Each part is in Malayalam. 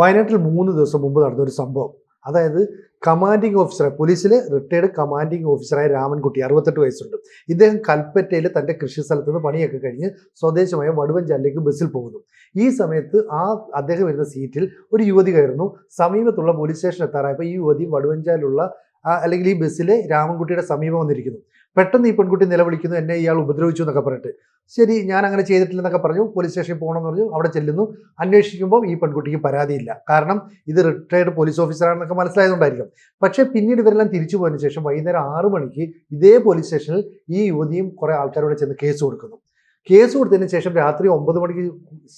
വയനാട്ടിൽ മൂന്ന് ദിവസം മുമ്പ് നടന്ന ഒരു സംഭവം. അതായത് കമാൻഡിംഗ് ഓഫീസറായി പോലീസിലെ റിട്ടയർഡ് കമാൻഡിംഗ് ഓഫീസറായ രാമൻകുട്ടി അറുപത്തെട്ട് വയസ്സുണ്ട്. ഇദ്ദേഹം കൽപ്പറ്റയിൽ തന്റെ കൃഷി സ്ഥലത്ത് നിന്ന് പണിയൊക്കെ കഴിഞ്ഞ് സ്വദേശമായ വടുവഞ്ചാലിലേക്ക് ബസ്സിൽ പോകുന്നു. ഈ സമയത്ത് ആ അദ്ദേഹം വരുന്ന സീറ്റിൽ ഒരു യുവതി കയറുന്നു. സമീപത്തുള്ള പോലീസ് സ്റ്റേഷൻ എത്താറായപ്പോൾ ഈ യുവതി വടുവഞ്ചാലുള്ള അല്ലെങ്കിൽ ഈ ബസ്സിലെ രാമൻകുട്ടിയുടെ സമീപം വന്നിരിക്കുന്നു. പെട്ടെന്ന് ഈ പെൺകുട്ടി നിലവിളിക്കുന്നു എന്നെ ഇയാൾ ഉപദ്രവിച്ചു എന്നൊക്കെ പറഞ്ഞിട്ട്. ശരി ഞാൻ അങ്ങനെ ചെയ്തിട്ടില്ലെന്നൊക്കെ പറഞ്ഞു പോലീസ് സ്റ്റേഷനിൽ പോകണമെന്ന് പറഞ്ഞു അവിടെ ചെല്ലുന്നു. അന്വേഷിക്കുമ്പോൾ ഈ പെൺകുട്ടിക്ക് പരാതിയില്ല. കാരണം ഇത് റിട്ടയർഡ് പോലീസ് ഓഫീസറാണെന്നൊക്കെ മനസ്സിലായതുകൊണ്ടായിരിക്കും. പക്ഷേ പിന്നീട് ഇവരെല്ലാം തിരിച്ചു പോയതിനു ശേഷം വൈകുന്നേരം ആറു മണിക്ക് ഇതേ പോലീസ് സ്റ്റേഷനിൽ ഈ യുവതിയും കുറേ ആൾക്കാരോട് ചെന്ന് കേസ് കൊടുക്കുന്നു. കേസ് കൊടുത്തതിന് ശേഷം രാത്രി ഒമ്പത് മണിക്ക്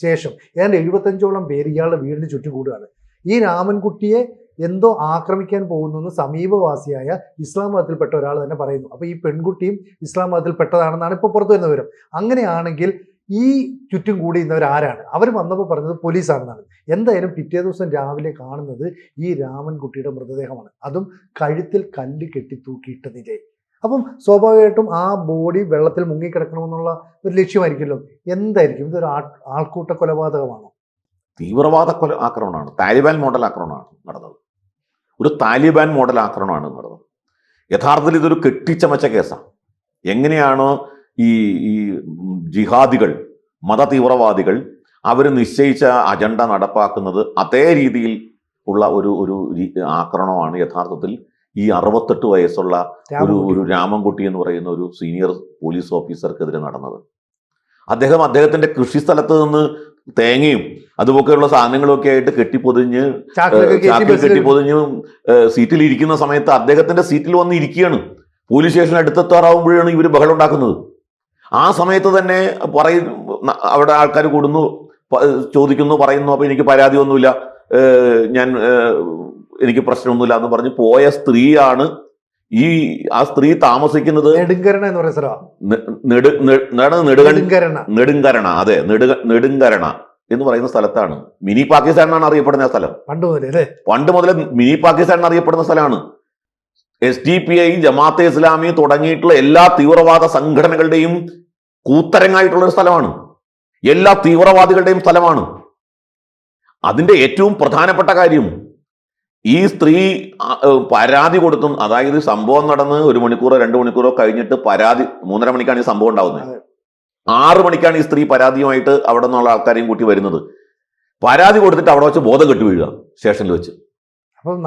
ശേഷം ഏതാണ്ട് എഴുപത്തഞ്ചോളം പേര് ഇയാളുടെ വീടിന് ചുറ്റും കൂടുകയാണ് ഈ രാമൻകുട്ടിയെ എന്തോ ആക്രമിക്കാൻ പോകുന്നു സമീപവാസിയായ ഇസ്ലാം മതത്തിൽപ്പെട്ട ഒരാൾ തന്നെ പറയുന്നു. അപ്പോൾ ഈ പെൺകുട്ടിയും ഇസ്ലാം മതത്തിൽപ്പെട്ടതാണെന്നാണ് ഇപ്പോൾ പുറത്തു വരുന്ന വിവരം. അങ്ങനെയാണെങ്കിൽ ഈ ചുറ്റും കൂടി ഇന്നവർ ആരാണ്? അവർ വന്നപ്പോൾ പറഞ്ഞത് പോലീസാണെന്നാണ്. എന്തായാലും പിറ്റേ ദിവസം രാവിലെ കാണുന്നത് ഈ രാമൻകുട്ടിയുടെ മൃതദേഹമാണ്. അതും കഴുത്തിൽ കല്ല് കെട്ടി തൂക്കിയിട്ടതിലെ. അപ്പം സ്വാഭാവികമായിട്ടും ആ ബോഡി വെള്ളത്തിൽ മുങ്ങിക്കിടക്കണമെന്നുള്ള ഒരു ലക്ഷ്യമായിരിക്കുമല്ലോ. എന്തായിരിക്കും? ഇതൊരു ആൾ ആൾക്കൂട്ട കൊലപാതകമാണോ തീവ്രവാദ കൊല ആക്രമണമാണ്. താലിബാൻ മോഡൽ ആക്രമണമാണ് നടന്നത്. ഒരു താലിബാൻ മോഡൽ ആക്രമണമാണ് നടന്നത് യഥാർത്ഥത്തിൽ ഇതൊരു കെട്ടിച്ചമച്ച കേസാണ്. എങ്ങനെയാണ് ഈ ഈ ജിഹാദികൾ മത തീവ്രവാദികൾ അവർ നിശ്ചയിച്ച അജണ്ട നടപ്പാക്കുന്നത് അതേ രീതിയിൽ ഉള്ള ഒരു ഒരു ആക്രമണമാണ് യഥാർത്ഥത്തിൽ ഈ അറുപത്തെട്ട് വയസ്സുള്ള ഒരു. ഒരു രാമൻകുട്ടി എന്ന് പറയുന്ന ഒരു സീനിയർ പോലീസ് ഓഫീസർക്കെതിരെ നടന്നത്. അദ്ദേഹം അദ്ദേഹത്തിന്റെ കൃഷിസ്ഥലത്ത് നിന്ന് തേങ്ങയും അതുപോലെയുള്ള സാധനങ്ങളും ഒക്കെ ആയിട്ട് കെട്ടിപ്പൊതിഞ്ഞ് ചാക്കിൽ കെട്ടിപ്പൊതിഞ്ഞ് സീറ്റിൽ ഇരിക്കുന്ന സമയത്ത് അദ്ദേഹത്തിന്റെ സീറ്റിൽ വന്ന് ഇരിക്കുകയാണ്. പോലീസ് സ്റ്റേഷൻ അടുത്തെത്താറാവുമ്പോഴാണ് ഇവർ ബഹളം ഉണ്ടാക്കുന്നത്. ആ സമയത്ത് തന്നെ പറയും അവിടെ ആൾക്കാർ കൂടുന്നു ചോദിക്കുന്നു പറയുന്നു അപ്പൊ എനിക്ക് പരാതി ഒന്നുമില്ല. ഞാൻ എനിക്ക് പ്രശ്നമൊന്നുമില്ല എന്ന് പറഞ്ഞ് പോയ സ്ത്രീയാണ് ഈ ആ സ്ത്രീ താമസിക്കുന്നത് നെടുങ്കരണ എന്ന് പറയുന്ന സ്ഥലമാണ് നെടുങ്കരണ? നെടുങ്കരണ. അതെ. നെടുക നെടുങ്കരണ എന്ന് പറയുന്ന സ്ഥലത്താണ്. മിനി പാകിസ്ഥാൻ എന്നാണ് അറിയപ്പെടുന്ന സ്ഥലം. പണ്ട് മുതലേ പണ്ട് മുതലേ മിനി പാകിസ്ഥാൻ അറിയപ്പെടുന്ന സ്ഥലമാണ്. S D P I Jamaat e Islami തുടങ്ങിയിട്ടുള്ള എല്ലാ തീവ്രവാദ സംഘടനകളുടെയും കൂത്തരങ്ങായിട്ടുള്ള ഒരു സ്ഥലമാണ്. എല്ലാ തീവ്രവാദികളുടെയും സ്ഥലമാണ്. അതിന്റെ ഏറ്റവും പ്രധാനപ്പെട്ട കാര്യം ഈ സ്ത്രീ പരാതി കൊടുത്തു അതായത് സംഭവം നടന്ന് ഒരു മണിക്കൂറോ രണ്ട് മണിക്കൂറോ കഴിഞ്ഞിട്ട് പരാതി മൂന്നര മണിക്കാണ് ഈ സംഭവം ഉണ്ടാവുന്നത്. ആറ് മണിക്കാണ് ഈ സ്ത്രീ പരാതിയുമായിട്ട് അവിടെ നിന്നുള്ള ആൾക്കാരെയും കൂട്ടി വരുന്നത്. പരാതി കൊടുത്തിട്ട് അവിടെ വെച്ച് ബോധം കെട്ട് വീഴുക സ്റ്റേഷനിൽ വെച്ച്.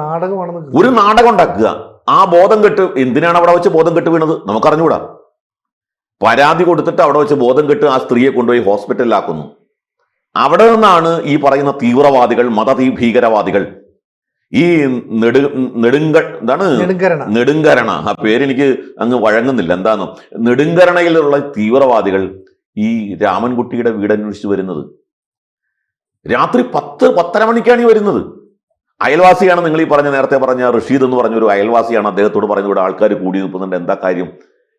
നാടകമാണെന്ന് ഒരു നാടകം ഉണ്ടാക്കുക. ആ ബോധം കെട്ട് എന്തിനാണ് അവിടെ വെച്ച് ബോധം കെട്ട് വീണത്? നമുക്കറിഞ്ഞുകൂടാ പരാതി കൊടുത്തിട്ട് അവിടെ വെച്ച് ബോധം കെട്ട് ആ സ്ത്രീയെ കൊണ്ടുപോയി ഹോസ്പിറ്റലിലാക്കുന്നു. അവിടെ നിന്നാണ് ഈ പറയുന്ന തീവ്രവാദികൾ മത ഭീകരവാദികൾ ഈ നെടു നെടുങ്ക എന്താണ്? നെടുങ്കരണ. ആ പേരെനിക്ക് അങ്ങ് വഴങ്ങുന്നില്ല. എന്താന്ന് നെടുങ്കരണയിലുള്ള തീവ്രവാദികൾ ഈ രാമൻകുട്ടിയുടെ വീട് അന്വേഷിച്ച് വരുന്നത്. രാത്രി പത്ത് പത്തര മണിക്കാണ് ഈ വരുന്നത്. അയൽവാസിയാണ് നിങ്ങൾ ഈ പറഞ്ഞ നേരത്തെ പറഞ്ഞ റഷീദ് എന്ന് പറഞ്ഞ ഒരു അയൽവാസിയാണ് അദ്ദേഹത്തോട് പറഞ്ഞു ഇവിടെ ആൾക്കാർ കൂടി നിൽക്കുന്നുണ്ട്. എന്താ കാര്യം?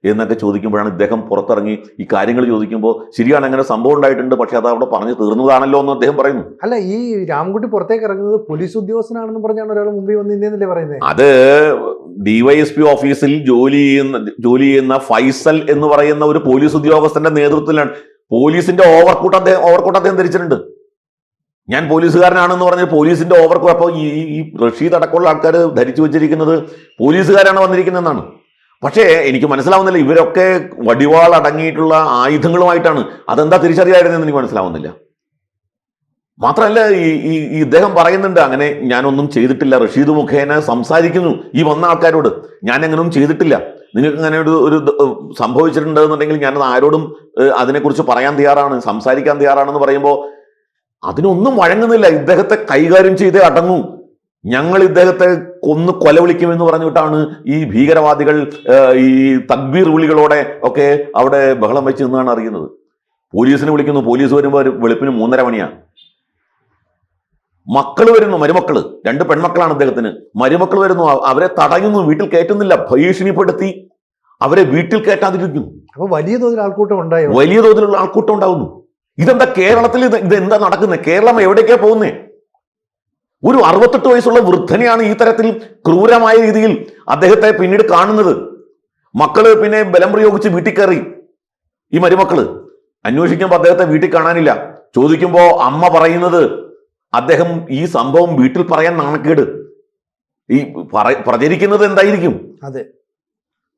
എന്നൊക്കെ ചോദിക്കുമ്പോഴാണ് ഇദ്ദേഹം പുറത്തിറങ്ങി ഈ കാര്യങ്ങൾ ചോദിക്കുമ്പോൾ ശരിയാണ് അങ്ങനെ സംഭവം ഉണ്ടായിട്ടുണ്ട് പക്ഷെ അത് അവിടെ പറഞ്ഞു തീർന്നതാണല്ലോ എന്ന് അദ്ദേഹം പറയുന്നു. അല്ല ഈ രാമൻകുട്ടി പുറത്തേക്ക് ഇറങ്ങുന്നത് പോലീസ് ഉദ്യോഗസ്ഥനാണെന്ന് പറഞ്ഞാണ് ഒരാൾ മുമ്പിൽ വന്ന് ഇന്നല്ലേ പറയുന്നത് അത് ഡിവൈഎസ്പി ഓഫീസിൽ ജോലി ചെയ്യുന്ന ജോലി ചെയ്യുന്ന ഫൈസൽ എന്ന് പറയുന്ന ഒരു പോലീസ് ഉദ്യോഗസ്ഥന്റെ നേതൃത്വത്തിലാണ്. പോലീസിന്റെ ഓവർകൂട്ട് അദ്ദേഹം ഓവർകൂട്ട് അദ്ദേഹം ധരിച്ചിട്ടുണ്ട്. ഞാൻ പോലീസുകാരനാണെന്ന് പറഞ്ഞ് പോലീസിന്റെ ഓവർകൂട്ട് അപ്പോൾ ഈ ഈ റഷീദ് അടക്കമുള്ള ആൾക്കാർ ധരിച്ചു വെച്ചിരിക്കുന്നത് പോലീസുകാരാണ് വന്നിരിക്കുന്നതെന്നാണ്. പക്ഷേ എനിക്ക് മനസ്സിലാവുന്നില്ല ഇവരൊക്കെ വടിവാൾ അടങ്ങിയിട്ടുള്ള ആയുധങ്ങളുമായിട്ടാണ്. അതെന്താ തിരിച്ചറിയായിരുന്നെന്ന് എനിക്ക് മനസ്സിലാവുന്നില്ല. മാത്രമല്ല ഈ ഈ ഇദ്ദേഹം പറയുന്നുണ്ട് അങ്ങനെ ഞാനൊന്നും ചെയ്തിട്ടില്ല. റഷീദ് മുഖേന സംസാരിക്കുന്നു ഈ വന്ന ആൾക്കാരോട്. ഞാൻ അങ്ങനെയൊന്നും ചെയ്തിട്ടില്ല. നിങ്ങൾക്ക് അങ്ങനെ ഒരു ഒരു സംഭവിച്ചിട്ടുണ്ടെന്നുണ്ടെങ്കിൽ ഞാനത് ആരോടും അതിനെക്കുറിച്ച് പറയാൻ തയ്യാറാണ് സംസാരിക്കാൻ തയ്യാറാണെന്ന് പറയുമ്പോൾ അതിനൊന്നും വഴങ്ങുന്നില്ല. ഇദ്ദേഹത്തെ കൈകാര്യം ചെയ്തേ അടങ്ങൂ. ഞങ്ങൾ ഇദ്ദേഹത്തെ കൊന്ന് കൊലവിളിക്കുമെന്ന് പറഞ്ഞിട്ടാണ് ഈ ഭീകരവാദികൾ ഈ തക്ബീർ വിളികളോടെ ഒക്കെ അവിടെ ബഹളം വെച്ച് നിന്നാണ് അറിയുന്നത്. പോലീസിനെ വിളിക്കുന്നു പോലീസ് വരുമ്പോൾ വെളുപ്പിന് മൂന്നര മണിയാണ് മക്കൾ വരുന്നു മരുമക്കൾ. രണ്ട് പെൺമക്കളാണ് അദ്ദേഹത്തിന് മരുമക്കൾ വരുന്നു അവരെ തടയുന്നു വീട്ടിൽ കയറ്റുന്നില്ല ഭീഷണിപ്പെടുത്തി. അവരെ വീട്ടിൽ കയറ്റാതിരിക്കുന്നു. അപ്പൊ വലിയ തോതിൽ ആൾക്കൂട്ടം ഉണ്ടായി? വലിയ തോതിലുള്ള ആൾക്കൂട്ടം ഉണ്ടാവുന്നു. ഇതെന്താ കേരളത്തിൽ ഇത് ഇത് എന്താ നടക്കുന്നത് കേരളം എവിടേക്കാ പോകുന്നേ? ഒരു അറുപത്തെട്ട് വയസ്സുള്ള വൃദ്ധനെയാണ് ഈ തരത്തിൽ ക്രൂരമായ രീതിയിൽ അദ്ദേഹത്തെ പിന്നീട് കാണുന്നത്. മക്കൾ പിന്നെ ബലം പ്രയോഗിച്ച് വീട്ടിൽ കയറി. ഈ മരുമക്കൾ അന്വേഷിക്കുമ്പോൾ അദ്ദേഹത്തെ വീട്ടിൽ കാണാനില്ല. ചോദിക്കുമ്പോൾ അമ്മ പറയുന്നത് അദ്ദേഹം ഈ സംഭവം വീട്ടിൽ പറയാൻ നാണക്കേട്. ഈ പറ- പ്രചരിക്കുന്നത് എന്തായിരിക്കും? അതെ.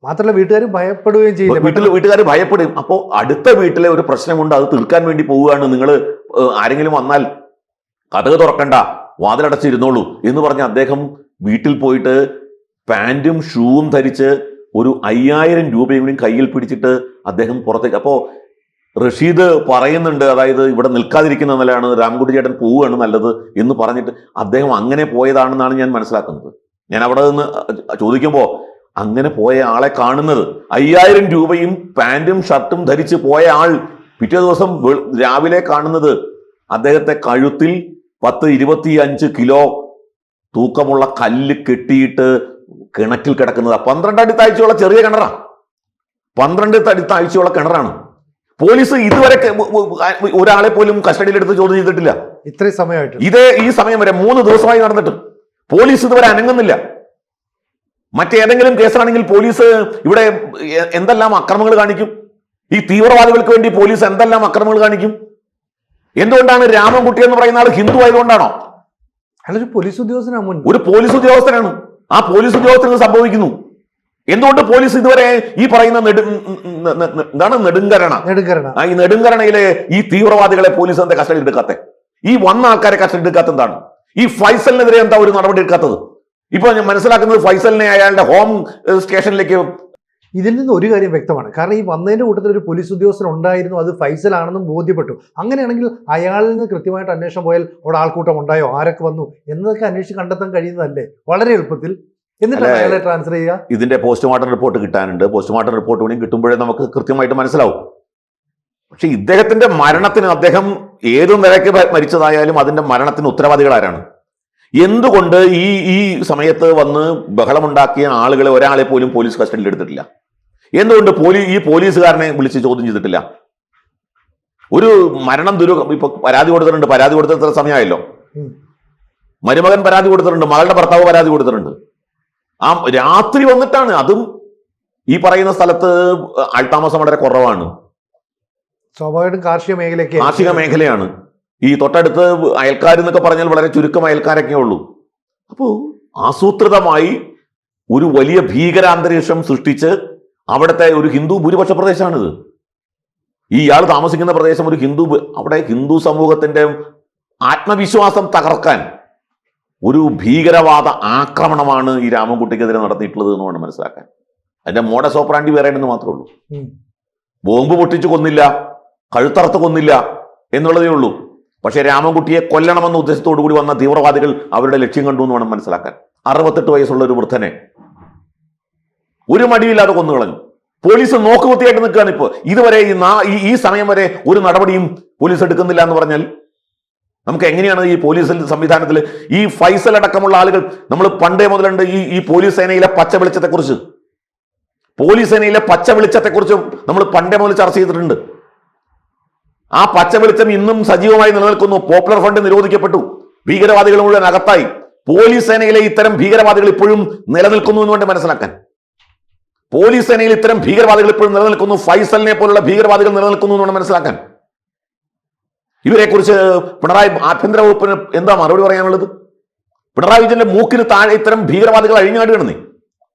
മാത്രമല്ല വീട്ടുകാർ ഭയപ്പെടുകയും ചെയ്യും വീട്ടിൽ വീട്ടുകാർ ഭയപ്പെടും. അപ്പോൾ അടുത്ത വീട്ടിലെ ഒരു പ്രശ്നമുണ്ട് അത് തീർക്കാൻ വേണ്ടി പോവുകയാണ് നിങ്ങൾ ആരെങ്കിലും വന്നാൽ. കഥക് തുറക്കണ്ട. വാതിലടച്ചിരുന്നോളൂ എന്ന് പറഞ്ഞ അദ്ദേഹം വീട്ടിൽ പോയിട്ട് പാന്റും ഷൂവും ധരിച്ച് ഒരു അയ്യായിരം രൂപയും കൂടി കയ്യിൽ പിടിച്ചിട്ട് അദ്ദേഹം പുറത്തേക്ക് അപ്പോൾ റഷീദ് പറയുന്നുണ്ട് അതായത് ഇവിടെ നിൽക്കാതിരിക്കുന്ന നിലയാണ് രാംകുട്ടി ചേട്ടൻ പോവുകയാണ് നല്ലത് എന്ന് പറഞ്ഞിട്ട് അദ്ദേഹം അങ്ങനെ പോയതാണെന്നാണ് ഞാൻ മനസ്സിലാക്കുന്നത്. ഞാൻ അവിടെ നിന്ന് ചോദിക്കുമ്പോൾ അങ്ങനെ പോയ ആളെ കാണുന്നത് അയ്യായിരം രൂപയും പാന്റും ഷർട്ടും ധരിച്ച് പോയ ആൾ പിറ്റേ ദിവസം രാവിലെ കാണുന്നത് അദ്ദേഹത്തെ കഴുത്തിൽ പത്ത് ഇരുപത്തി അഞ്ച് കിലോ തൂക്കമുള്ള കല്ല് കെട്ടിയിട്ട് കിണറ്റിൽ കിടക്കുന്നത്. പന്ത്രണ്ട് അടി താഴ്ചയുള്ള ചെറിയ കിണറാണ് പന്ത്രണ്ട് അടി താഴ്ചയുള്ള കിണറാണ്. പോലീസ് ഇതുവരെ ഒരാളെ പോലും കസ്റ്റഡിയിലെടുത്ത് ചോദ്യം ചെയ്തിട്ടില്ല. ഇത്രയും സമയമായിട്ട്. ഇതേ ഈ സമയം വരെ മൂന്ന് ദിവസമായി നടന്നിട്ട്. പോലീസ് ഇതുവരെ അനങ്ങുന്നില്ല. മറ്റേതെങ്കിലും കേസാണെങ്കിൽ പോലീസ് ഇവിടെ എന്തെല്ലാം അക്രമങ്ങൾ കാണിക്കും? ഈ തീവ്രവാദികൾക്ക് വേണ്ടി പോലീസ് എന്തെല്ലാം അക്രമങ്ങൾ കാണിക്കും? എന്തുകൊണ്ടാണ് രാമൻകുട്ടി എന്ന് പറയുന്ന ആൾ ഹിന്ദു ആയതുകൊണ്ടാണോ? അയാളൊരു പോലീസ് ഉദ്യോഗസ്ഥനാണ് ഒരു പോലീസ് ഉദ്യോഗസ്ഥനാണ്. ആ പോലീസ് ഉദ്യോഗസ്ഥന് സംഭവിക്കുന്നു? എന്തുകൊണ്ട് പോലീസ് ഇതുവരെ ഈ പറയുന്ന നെടു എന്താണ് നെടുങ്കരണ? നെടുങ്കരണ. ഈ നെടുങ്കരണയിലെ ഈ തീവ്രവാദികളെ പോലീസ് എന്താ കസ്റ്റഡി എടുക്കാത്ത? ഈ വന്ന ആൾക്കാരെ കസ്റ്റഡി എടുക്കാത്ത എന്താണ്? ഈ ഫൈസലിനെതിരെ എന്താ ഒരു നടപടി എടുക്കാത്തത്? ഇപ്പൊ ഞാൻ മനസ്സിലാക്കുന്നത് ഫൈസലിനെ അയാളുടെ ഹോം സ്റ്റേഷനിലേക്ക് ഇതിൽ നിന്ന് ഒരു കാര്യം വ്യക്തമാണ്. കാരണം ഈ വന്നതിന്റെ കൂട്ടത്തിൽ ഒരു പോലീസ് ഉദ്യോഗസ്ഥൻ ഉണ്ടായിരുന്നു അത് ഫൈസൽ ആണെന്നും ബോധ്യപ്പെട്ടു. അങ്ങനെയാണെങ്കിൽ അയാളിൽ നിന്ന് കൃത്യമായിട്ട് അന്വേഷണം പോയാൽ അവിടെ ആൾക്കൂട്ടം ഉണ്ടായോ? ആരൊക്കെ വന്നു? എന്നൊക്കെ അന്വേഷിച്ച് കണ്ടെത്താൻ കഴിയുന്നതല്ലേ? വളരെ എളുപ്പത്തിൽ. എന്നിട്ടാണ് അയാളെ ട്രാൻസ്ഫർ ചെയ്യുക. ഇതിന്റെ പോസ്റ്റ്മോർട്ടം റിപ്പോർട്ട് കിട്ടാനുണ്ട്. പോസ്റ്റ്മോർട്ടം റിപ്പോർട്ട് കൂടി കിട്ടുമ്പോഴേ നമുക്ക് കൃത്യമായിട്ട് മനസ്സിലാവും. പക്ഷെ ഇദ്ദേഹത്തിന്റെ മരണത്തിന് അദ്ദേഹം ഏത് നിലയ്ക്ക് മരിച്ചതായാലും അതിന്റെ മരണത്തിന് ഉത്തരവാദികൾ ആരാണ്? എന്തുകൊണ്ട് ഈ ഈ സമയത്ത് വന്ന് ബഹളമുണ്ടാക്കിയ ആളുകളെ ഒരാളെ പോലും പോലീസ് കസ്റ്റഡിയിൽ എടുത്തിട്ടില്ല? എന്തുകൊണ്ട് പോലീ ഈ പോലീസുകാരനെ വിളിച്ച് ചോദ്യം ചെയ്തിട്ടില്ല? ഒരു മരണം ദുരു ഇപ്പൊ പരാതി കൊടുത്തിട്ടുണ്ട് പരാതി കൊടുത്തിട്ട് സമയമായല്ലോ. മരുമകൻ പരാതി കൊടുത്തിട്ടുണ്ട് മകളുടെ ഭർത്താവ് പരാതി കൊടുത്തിട്ടുണ്ട്. ആ രാത്രി വന്നിട്ടാണ് അതും ഈ പറയുന്ന സ്ഥലത്ത് ആൾതാമസം വളരെ കുറവാണ്. സ്വാഭാവികം കാർഷിക മേഖലയ്ക്ക് കാർഷിക മേഖലയാണ്. ഈ തൊട്ടടുത്ത് അയൽക്കാർ എന്നൊക്കെ പറഞ്ഞാൽ വളരെ ചുരുക്കം അയൽക്കാരൊക്കെ ഉള്ളൂ. അപ്പോൾ ആസൂത്രിതമായി ഒരു വലിയ ഭീകരാന്തരീക്ഷം സൃഷ്ടിച്ച് അവിടുത്തെ ഒരു ഹിന്ദു ഭൂരിപക്ഷ പ്രദേശമാണിത്. ഈ ഇയാൾ താമസിക്കുന്ന പ്രദേശം ഒരു ഹിന്ദു അവിടെ ഹിന്ദു സമൂഹത്തിന്റെ ആത്മവിശ്വാസം തകർക്കാൻ ഒരു ഭീകരവാദ ആക്രമണമാണ് ഈ രാമൻകുട്ടിക്കെതിരെ നടത്തിയിട്ടുള്ളത് എന്ന് വേണം മനസ്സിലാക്കാൻ. അതിന്റെ മോഡ സോപ്രാണ്ടി വേറെ എന്ന് മാത്രമേ ഉള്ളൂ. ബോംബ് പൊട്ടിച്ചു കൊന്നില്ല കഴുത്തറത്ത് കൊന്നില്ല എന്നുള്ളതേ ഉള്ളൂ. പക്ഷേ രാമൻകുട്ടിയെ കൊല്ലണമെന്ന ഉദ്ദേശത്തോടു കൂടി വന്ന തീവ്രവാദികൾ അവരുടെ ലക്ഷ്യം കണ്ടു എന്ന് വേണം മനസ്സിലാക്കാൻ. അറുപത്തെട്ട് വയസ്സുള്ള ഒരു വൃദ്ധനെ ഒരു മടിയില്ലാതെ കൊന്നുകളഞ്ഞു പോലീസ് നോക്കുകുത്തിയായിട്ട് നിൽക്കുകയാണ് ഇപ്പോൾ. ഇതുവരെ ഈ ഈ- സമയം വരെ ഒരു നടപടിയും പോലീസ് എടുക്കുന്നില്ല എന്ന് പറഞ്ഞാൽ നമുക്ക് എങ്ങനെയാണ് ഈ പോലീസ് സംവിധാനത്തിൽ ഈ ഫൈസൽ അടക്കമുള്ള ആളുകൾ നമ്മൾ പണ്ടേ മുതലുണ്ട് ഈ ഈ പോലീസ് സേനയിലെ പച്ച വെളിച്ചത്തെക്കുറിച്ച്. പോലീസ് സേനയിലെ പച്ച വെളിച്ചത്തെക്കുറിച്ച് നമ്മൾ പണ്ടേ മുതൽ ചർച്ച ചെയ്തിട്ടുണ്ട്. ആ പച്ച വെളിച്ചം ഇന്നും സജീവമായി നിലനിൽക്കുന്നു. പോപ്പുലർ ഫണ്ട് നിരോധിക്കപ്പെട്ടു. ഭീകരവാദികൾ മുഴുവൻ അകത്തായി. പോലീസ് സേനയിലെ ഇത്തരം ഭീകരവാദികൾ ഇപ്പോഴും നിലനിൽക്കുന്നു എന്ന് വേണ്ടി മനസ്സിലാക്കാൻ. പോലീസ് സേനയിൽ ഇത്തരം ഭീകരവാദികൾ ഇപ്പോഴും നിലനിൽക്കുന്നു. ഫൈസലിനെ പോലുള്ള ഭീകരവാദികൾ നിലനിൽക്കുന്നു എന്ന് വേണം മനസ്സിലാക്കാൻ. ഇവരെക്കുറിച്ച് പിണറായി ആഭ്യന്തര വകുപ്പിന് എന്താ മറുപടി പറയാനുള്ളത്? പിണറായി വിജയന്റെ മൂക്കിന് താഴെ ഇത്തരം ഭീകരവാദികൾ അഴിഞ്ഞാടുകയാണ്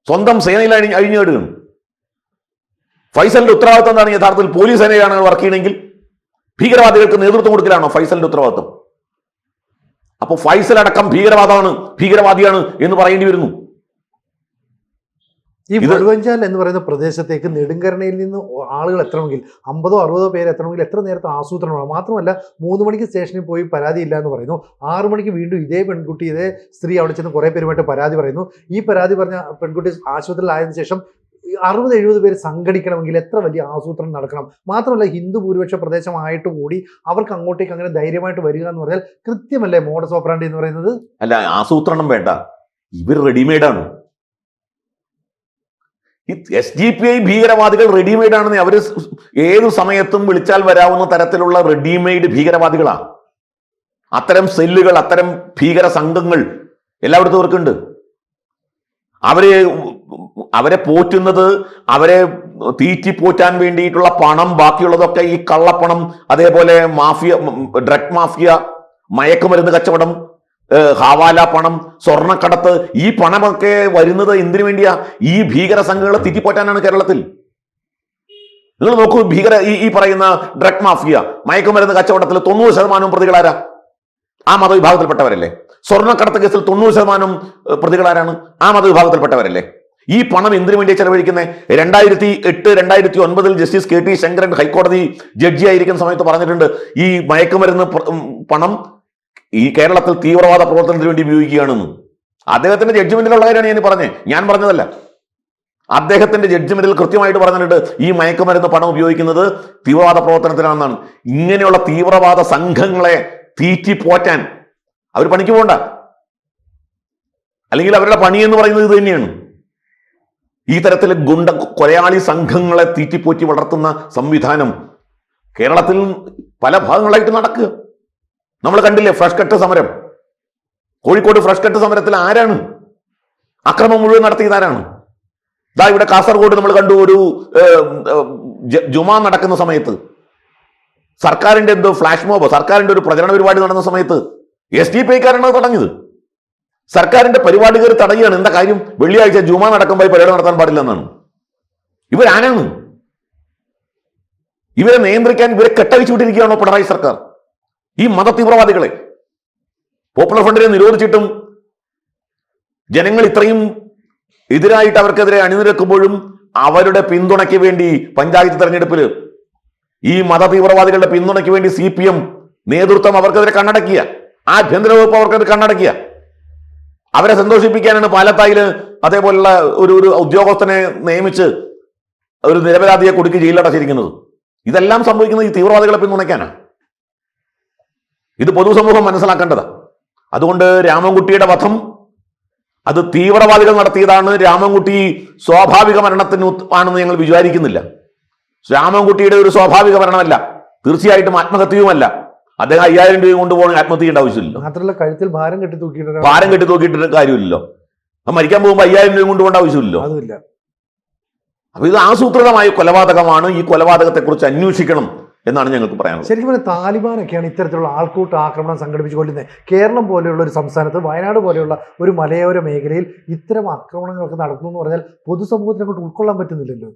സ്വന്തം സേനയിൽ അഴി അഴിഞ്ഞാടുകയാണ്. ഫൈസലിന്റെ ഉത്തരവാദിത്വം എന്താണ്? യഥാർത്ഥത്തിൽ പോലീസ് സേനയിലാണ് വർക്ക് ചെയ്യണമെങ്കിൽ ഭീകരവാദികൾക്ക് നേതൃത്വം കൊടുക്കലാണോ ഫൈസലിന്റെ ഉത്തരവാദിത്വം? അപ്പോൾ ഫൈസൽ അടക്കം ഭീകരവാദമാണ് ഭീകരവാദിയാണ് എന്ന് പറയേണ്ടി വരുന്നു. ഈ വടുവഞ്ചാൽ എന്ന് പറയുന്ന പ്രദേശത്തേക്ക് നെടുങ്കരണയിൽ നിന്ന് ആളുകൾ എത്തണമെങ്കിൽ അമ്പതോ അറുപതോ പേര് എത്തണമെങ്കിൽ എത്ര നേരത്തെ ആസൂത്രണമാണ്? മാത്രമല്ല മൂന്ന് മണിക്ക് സ്റ്റേഷനിൽ പോയി പരാതി ഇല്ല എന്ന് പറയുന്നു. ആറു മണിക്ക് വീണ്ടും ഇതേ പെൺകുട്ടി ഇതേ സ്ത്രീ അവിടെ ചെന്ന് കുറേ പേരുമായിട്ട് പരാതി പറയുന്നു. ഈ പരാതി പറഞ്ഞ പെൺകുട്ടി ആശുപത്രിയിലായതിനു ശേഷം അറുപത് എഴുപത് പേര് സംഘടിക്കണമെങ്കിൽ എത്ര വലിയ ആസൂത്രണം നടക്കണം? മാത്രമല്ല ഹിന്ദു ഭൂരിപക്ഷ പ്രദേശമായിട്ട് കൂടി അവർക്ക് അങ്ങോട്ടേക്ക് അങ്ങനെ ധൈര്യമായിട്ട് വരിക എന്ന് പറഞ്ഞാൽ കൃത്യമല്ലേ മോഡസ് ഓപ്പറാണ്ടി എന്ന് പറയുന്നത്? അല്ല ആസൂത്രണം വേണ്ട. ഇവർ റെഡിമെയ്ഡാണ്. ഈ എസ് ഡി പി ഐ ഭീകരവാദികൾ റെഡിമെയ്ഡ് ആണെന്ന് അവർ ഏതു സമയത്തും വിളിച്ചാൽ വരാവുന്ന തരത്തിലുള്ള റെഡിമെയ്ഡ് ഭീകരവാദികളാണ് അത്തരം സെല്ലുകൾ അത്തരം ഭീകര സംഘങ്ങൾ എല്ലായിടത്തും അവർക്കുണ്ട്. അവർ അവരെ പോറ്റുന്നത് അവരെ തീറ്റി പോറ്റാൻ വേണ്ടിയിട്ടുള്ള പണം ബാക്കിയുള്ളതൊക്കെ ഈ കള്ളപ്പണം അതേപോലെ മാഫിയ ഡ്രഗ് മാഫിയ മയക്കുമരുന്ന് കച്ചവടം ഹവാല പണം സ്വർണക്കടത്ത് ഈ പണമൊക്കെ വരുന്നത് എന്തിനു വേണ്ടിയാ? ഈ ഭീകര സംഘങ്ങളെ തിറ്റിപ്പോറ്റാനാണ് കേരളത്തിൽ. നിങ്ങൾ നോക്കൂ ഭീകര ഈ ഈ പറയുന്ന ഡ്രഗ് മാഫിയ മയക്കുമരുന്ന് കച്ചവടത്തിൽ തൊണ്ണൂറ് ശതമാനവും പ്രതികളാരാ ആ മതവിഭാഗത്തിൽപ്പെട്ടവരല്ലേ സ്വർണക്കടത്ത് കേസിൽ തൊണ്ണൂറ് ശതമാനം പ്രതികളാരാണ് ആ മതവിഭാഗത്തിൽപ്പെട്ടവരല്ലേ ഈ പണം എന്തിനു വേണ്ടി ചെലവഴിക്കുന്നത് രണ്ടായിരത്തി എട്ട് രണ്ടായിരത്തി ഒൻപതിൽ ജസ്റ്റിസ് കെ ടി ശങ്കരൻ ഹൈക്കോടതി ജഡ്ജി ആയിരിക്കുന്ന സമയത്ത് പറഞ്ഞിട്ടുണ്ട് ഈ മയക്കുമരുന്ന് പണം ഈ കേരളത്തിൽ തീവ്രവാദ പ്രവർത്തനത്തിന് വേണ്ടി ഉപയോഗിക്കുകയാണെന്ന് അദ്ദേഹത്തിന്റെ ജഡ്ജ്മെന്റിലുള്ള കാര്യമാണ് ഞാൻ പറഞ്ഞത്. ഞാൻ പറഞ്ഞതല്ല. അദ്ദേഹത്തിന്റെ ജഡ്ജ്മെന്റിൽ കൃത്യമായിട്ട് പറഞ്ഞിട്ടുണ്ട് ഈ മയക്കുമരുന്ന് പണം ഉപയോഗിക്കുന്നത് തീവ്രവാദ പ്രവർത്തനത്തിനാണെന്നാണ്. ഇങ്ങനെയുള്ള തീവ്രവാദ സംഘങ്ങളെ തീറ്റിപ്പോറ്റാൻ അവർ പണിക്ക് പോകണ്ട. അല്ലെങ്കിൽ അവരുടെ പണി എന്ന് പറയുന്നത് ഇത് തന്നെയാണ്. ഈ തരത്തിൽ ഗുണ്ട കൊലയാളി സംഘങ്ങളെ തീറ്റിപ്പോറ്റി വളർത്തുന്ന സംവിധാനം കേരളത്തിൽ പല ഭാഗങ്ങളായിട്ട് നടക്കുക. നമ്മൾ കണ്ടില്ലേ ഫ്രഷ് കട്ട് സമരം? കോഴിക്കോട് ഫ്രഷ് കട്ട് സമരത്തിൽ ആരാണ്? അക്രമം മുഴുവൻ നടത്തിയത് ആരാണ്? ഇതാ ഇവിടെ കാസർഗോഡ് നമ്മൾ കണ്ടു ഒരു ജുമാ നടക്കുന്ന സമയത്ത്. സർക്കാരിന്റെ എന്തോ ഫ്ലാഷ് മോബ് സർക്കാരിന്റെ ഒരു പ്രചരണ പരിപാടി നടന്ന സമയത്ത് എസ് ഡി പി ഐക്കാരാണ് തടഞ്ഞത് സർക്കാരിന്റെ പരിപാടികൾ തടയുകയാണ്. എന്താ കാര്യം? വെള്ളിയാഴ്ച ജുമാ നടക്കുമ്പോൾ പരിപാടി നടത്താൻ പാടില്ലെന്നാണ് ഇവരാരാണ്? ഇവരെ നിയന്ത്രിക്കാൻ ഇവരെ കെട്ടഴിച്ചു വിട്ടിരിക്കുകയാണോ പിണറായി സർക്കാർ? ഈ മതതീവ്രവാദികളെ പോപ്പുലർ ഫ്രണ്ടിനെ നിരോധിച്ചിട്ടും ജനങ്ങൾ ഇത്രയും എതിരായിട്ട് അവർക്കെതിരെ അണിനിരക്കുമ്പോഴും അവരുടെ പിന്തുണയ്ക്ക് വേണ്ടി പഞ്ചായത്ത് തെരഞ്ഞെടുപ്പിൽ ഈ മതതീവ്രവാദികളുടെ പിന്തുണയ്ക്ക് വേണ്ടി സി പി എം നേതൃത്വം അവർക്കെതിരെ കണ്ണടക്കിയ ആഭ്യന്തര വകുപ്പ് അവർക്കെതിരെ കണ്ണടക്കിയ അവരെ സന്തോഷിപ്പിക്കാനാണ് പാലത്തായിൽ അതേപോലുള്ള ഒരു ഒരു ഉദ്യോഗസ്ഥനെ നിയമിച്ച് ഒരു നിരപരാധിയെ കുടുക്കി ജയിലിലടച്ചിരിക്കുന്നത് ഇതെല്ലാം സംഭവിക്കുന്നത് ഈ തീവ്രവാദികളെ പിന്തുണയ്ക്കാനാണ് ഇത് പൊതുസമൂഹം മനസ്സിലാക്കേണ്ടതാ. അതുകൊണ്ട് രാമൻകുട്ടിയുടെ വധം അത് തീവ്രവാദികൾ നടത്തിയതാണ് രാമൻകുട്ടി സ്വാഭാവിക മരണത്തിന് ആണെന്ന് ഞങ്ങൾ വിചാരിക്കുന്നില്ല. രാമൻകുട്ടിയുടെ ഒരു സ്വാഭാവിക മരണമല്ല തീർച്ചയായിട്ടും ആത്മഹത്യയുമല്ല. അദ്ദേഹം അയ്യായിരം രൂപ കൊണ്ടുപോകണം ആത്മഹത്യ ചെയ്യേണ്ട ആവശ്യമില്ല മാത്രമല്ല കഴുത്തിൽ ഭാരം കെട്ടി തൂക്കിയിട്ട് ഭാരം കെട്ടി തൂക്കിയിട്ട് കാര്യമില്ലല്ലോ. അപ്പൊ മരിക്കാൻ പോകുമ്പോൾ അയ്യായിരം രൂപ കൊണ്ടുപോകേണ്ട ആവശ്യമില്ലല്ലോ. അതുമില്ല. അപ്പൊ ഇത് ആസൂത്രിതമായ കൊലപാതകമാണ്. ഈ കൊലപാതകത്തെക്കുറിച്ച് അന്വേഷിക്കണം. എന്നാണ് ഞങ്ങൾക്ക് പറയാനുള്ളത്. ശരിക്കും പറഞ്ഞാൽ താലിബാനൊക്കെയാണ് ഇത്തരത്തിലുള്ള ആൾക്കൂട്ട ആക്രമണം സംഘടിപ്പിച്ചു കൊല്ലുന്നത് കേരളം പോലെയുള്ള ഒരു സംസ്ഥാനത്ത് വയനാട് പോലെയുള്ള ഒരു മലയോര മേഖലയിൽ ഇത്തരം ആക്രമണങ്ങളൊക്കെ നടക്കുന്നു എന്ന് പറഞ്ഞാൽ പൊതുസമൂഹത്തിനെ കൊണ്ട് ഉൾക്കൊള്ളാൻ പറ്റുന്നില്ലല്ലോ.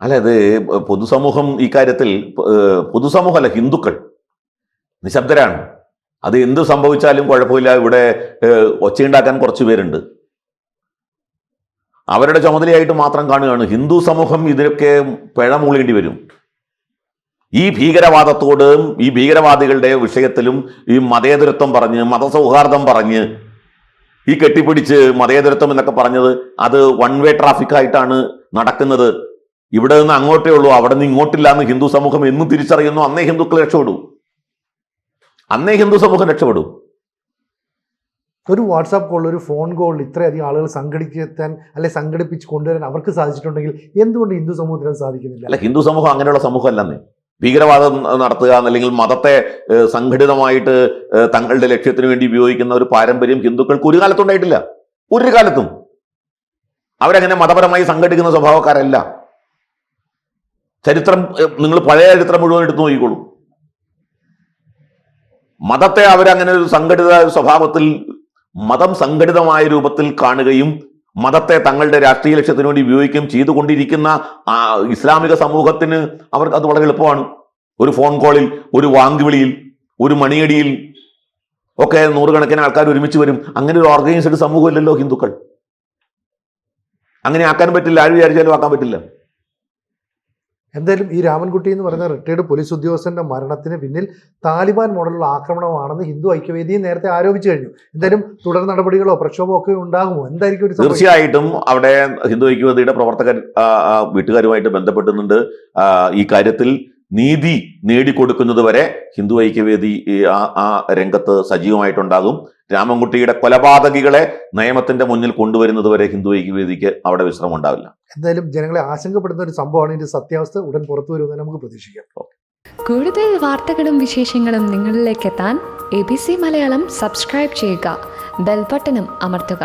അല്ല അത് പൊതുസമൂഹം ഈ കാര്യത്തിൽ ഏഹ്, പൊതുസമൂഹമല്ല ഹിന്ദുക്കൾ നിശബ്ദരാണ്. അത് എന്ത് സംഭവിച്ചാലും കുഴപ്പമില്ല. ഇവിടെ ഒച്ചയുണ്ടാക്കാൻ കുറച്ച് പേരുണ്ട്. അവരുടെ ചുമതലയായിട്ട് മാത്രം കാണുകയാണ്. ഹിന്ദു സമൂഹം ഇതിനൊക്കെ പിഴ മൂളേണ്ടി വരും. ഈ ഭീകരവാദത്തോടും ഈ ഭീകരവാദികളുടെ വിഷയത്തിലും ഈ മതേതരത്വം പറഞ്ഞ് മതസൗഹാർദ്ദം പറഞ്ഞ് ഈ കെട്ടിപ്പിടിച്ച് മതേതരത്വം എന്നൊക്കെ പറഞ്ഞത് അത് വൺ വേ ട്രാഫിക് ആയിട്ടാണ് നടക്കുന്നത്. ഇവിടെ നിന്ന് അങ്ങോട്ടേ ഉള്ളൂ അവിടെ നിന്ന് ഇങ്ങോട്ടില്ല എന്ന് ഹിന്ദു സമൂഹം എന്നും തിരിച്ചറിയുന്നു അന്നേ ഹിന്ദുക്കൾ രക്ഷപ്പെടൂ. അന്നേ ഹിന്ദു സമൂഹം രക്ഷപ്പെടൂ. ഒരു വാട്സാപ്പ് കോൾ ഒരു ഫോൺ കോൾ ഇത്രയധികം ആളുകൾ സംഘടിപ്പിക്കാൻ അല്ലെ സംഘടിപ്പിച്ച് കൊണ്ടുവരാൻ അവർക്ക് സാധിച്ചിട്ടുണ്ടെങ്കിൽ എന്തുകൊണ്ട് ഹിന്ദു സമൂഹത്തിന് സാധിക്കുന്നില്ല? അല്ല ഹിന്ദു സമൂഹം അങ്ങനെയുള്ള സമൂഹം അല്ലെന്നേ ഭീകരവാദം നടത്തുക അല്ലെങ്കിൽ മതത്തെ സംഘടിതമായിട്ട് തങ്ങളുടെ ലക്ഷ്യത്തിന് വേണ്ടി ഉപയോഗിക്കുന്ന ഒരു പാരമ്പര്യം ഹിന്ദുക്കൾക്ക് ഒരു കാലത്തും ഉണ്ടായിട്ടില്ല. ഒരു കാലത്തും. അവരങ്ങനെ മതപരമായി സംഘടിക്കുന്ന സ്വഭാവക്കാരല്ല. ചരിത്രം നിങ്ങൾ പഴയ ചരിത്രം മുഴുവൻ എടുത്തു നോക്കിക്കോളൂ. മതത്തെ അവരങ്ങനെ ഒരു സംഘടിത സ്വഭാവത്തിൽ മതം സംഘടിതമായ രൂപത്തിൽ കാണുകയും മതത്തെ തങ്ങളുടെ രാഷ്ട്രീയ ലക്ഷ്യത്തിന് വേണ്ടി ഉപയോഗിക്കുകയും ചെയ്തുകൊണ്ടിരിക്കുന്ന ഇസ്ലാമിക സമൂഹത്തിന് അവർക്ക് അത് വളരെ എളുപ്പമാണ്. ഒരു ഫോൺ കോളിൽ ഒരു വാങ്കുവിളിയിൽ ഒരു മണിയടിയിൽ ഒക്കെ നൂറുകണക്കിന് ആൾക്കാർ ഒരുമിച്ച് വരും. അങ്ങനെ ഒരു ഓർഗനൈസ്ഡ് സമൂഹമില്ലല്ലോ ഹിന്ദുക്കൾ. അങ്ങനെ ആക്കാൻ പറ്റില്ല ആര് വിചാരിച്ചാലും ആക്കാൻ പറ്റില്ല. എന്തായാലും ഈ രാമൻകുട്ടി എന്ന് പറയുന്ന റിട്ടയർഡ് പോലീസ് ഉദ്യോഗസ്ഥന്റെ മരണത്തിന് പിന്നിൽ താലിബാൻ മോഡലുള്ള ആക്രമണമാണെന്ന് ഹിന്ദു ഐക്യവേദിയും നേരത്തെ ആരോപിച്ചു കഴിഞ്ഞു. എന്തായാലും തുടർ നടപടികളോ പ്രക്ഷോഭമോ ഒക്കെ ഉണ്ടാകുമോ? എന്തായിരിക്കും ഒരു? തീർച്ചയായിട്ടും അവിടെ ഹിന്ദു ഐക്യവേദിയുടെ പ്രവർത്തകർ വീട്ടുകാരുമായിട്ട് ബന്ധപ്പെടുന്നുണ്ട് ഈ കാര്യത്തിൽ നീതി നേടിക്കൊടുക്കുന്നത് വരെ ഹിന്ദു ഐക്യവേദി ആ രംഗത്ത് സജീവമായിട്ടുണ്ടാകും. രാമൻകുട്ടിയുടെ കൊലപാതകികളെ നിയമത്തിന്റെ മുന്നിൽ കൊണ്ടുവരുന്നത് വരെ ഹിന്ദു ഐക്യവേദിക്ക് അവിടെ വിശ്രമം ഉണ്ടാവില്ല എന്തായാലും ജനങ്ങളെ ആശങ്കപ്പെടുന്ന ഒരു സംഭവമാണ് ഇതിന്റെ സത്യാവസ്ഥ ഉടൻ പുറത്തു വരുമെന്ന് നമുക്ക് പ്രതീക്ഷിക്കാം. കൂടുതൽ വാർത്തകളും വിശേഷങ്ങളും നിങ്ങളിലേക്ക് എത്താൻ A B C Malayalam subscribe ചെയ്യുക. ബെൽബട്ടനും അമർത്തുക.